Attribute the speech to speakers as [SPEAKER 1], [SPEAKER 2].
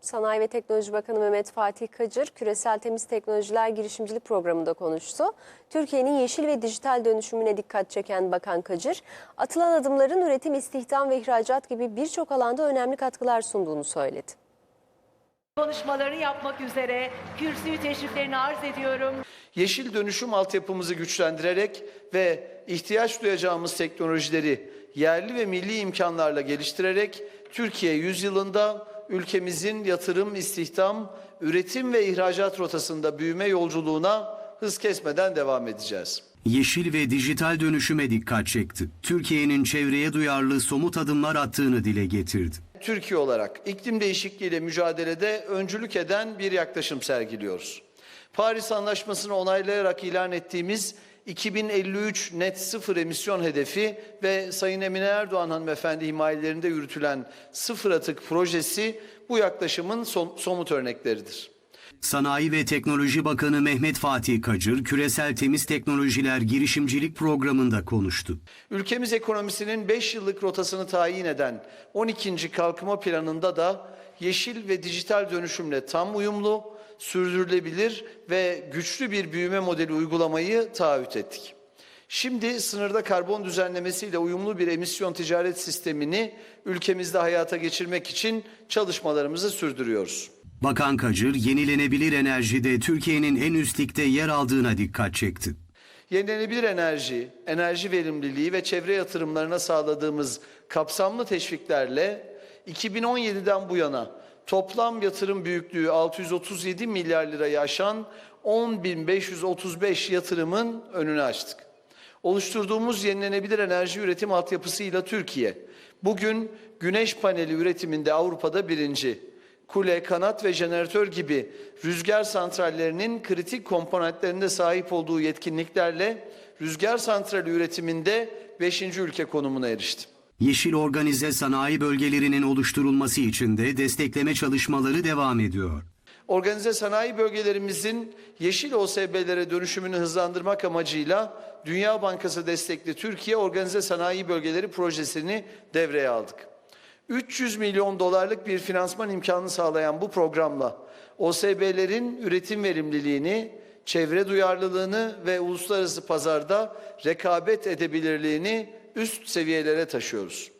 [SPEAKER 1] Sanayi ve Teknoloji Bakanı Mehmet Fatih Kacır, Küresel Temiz Teknolojiler Girişimcilik Programı'nda konuştu. Türkiye'nin yeşil ve dijital dönüşümüne dikkat çeken Bakan Kacır, atılan adımların üretim, istihdam ve ihracat gibi birçok alanda önemli katkılar sunduğunu söyledi.
[SPEAKER 2] konuşmalarını yapmak üzere kürsüyü teşriflerini arz ediyorum.
[SPEAKER 3] Yeşil dönüşüm altyapımızı güçlendirerek ve ihtiyaç duyacağımız teknolojileri yerli ve milli imkanlarla geliştirerek Türkiye yüzyılında ülkemizin yatırım, istihdam, üretim ve ihracat rotasında büyüme yolculuğuna hız kesmeden devam edeceğiz.
[SPEAKER 4] Yeşil ve dijital dönüşüme dikkat çekti. Türkiye'nin çevreye duyarlı somut adımlar attığını dile getirdi.
[SPEAKER 3] Türkiye olarak iklim değişikliğiyle mücadelede öncülük eden bir yaklaşım sergiliyoruz. Paris Anlaşması'nı onaylayarak ilan ettiğimiz 2053 net sıfır emisyon hedefi ve Sayın Emine Erdoğan hanımefendi himayelerinde yürütülen sıfır atık projesi bu yaklaşımın som- somut örnekleridir.
[SPEAKER 4] Sanayi ve Teknoloji Bakanı Mehmet Fatih Kacır, Küresel Temiz Teknolojiler Girişimcilik Programı'nda konuştu.
[SPEAKER 3] Ülkemiz ekonomisinin 5 yıllık rotasını tayin eden 12. kalkınma planında da yeşil ve dijital dönüşümle tam uyumlu, sürdürülebilir ve güçlü bir büyüme modeli uygulamayı taahhüt ettik. Şimdi sınırda karbon düzenlemesiyle uyumlu bir emisyon ticaret sistemini ülkemizde hayata geçirmek için çalışmalarımızı sürdürüyoruz.
[SPEAKER 4] Bakan Kacır, yenilenebilir enerjide Türkiye'nin en üst ligde yer aldığına dikkat çekti.
[SPEAKER 3] Yenilenebilir enerji, enerji verimliliği ve çevre yatırımlarına sağladığımız kapsamlı teşviklerle 2017'den bu yana toplam yatırım büyüklüğü 637 milyar lirayı aşan 10.535 yatırımın önünü açtık. Oluşturduğumuz yenilenebilir enerji üretim altyapısıyla Türkiye bugün güneş paneli üretiminde Avrupa'da birinci, kule, kanat ve jeneratör gibi rüzgar santrallerinin kritik komponentlerinde sahip olduğu yetkinliklerle rüzgar santrali üretiminde 5. ülke konumuna erişti.
[SPEAKER 4] Yeşil organize sanayi bölgelerinin oluşturulması için de destekleme çalışmaları devam ediyor.
[SPEAKER 3] Organize sanayi bölgelerimizin yeşil OSB'lere dönüşümünü hızlandırmak amacıyla Dünya Bankası destekli Türkiye Organize Sanayi Bölgeleri projesini devreye aldık. 300 milyon dolarlık bir finansman imkanı sağlayan bu programla OSB'lerin üretim verimliliğini, çevre duyarlılığını ve uluslararası pazarda rekabet edebilirliğini üst seviyelere taşıyoruz.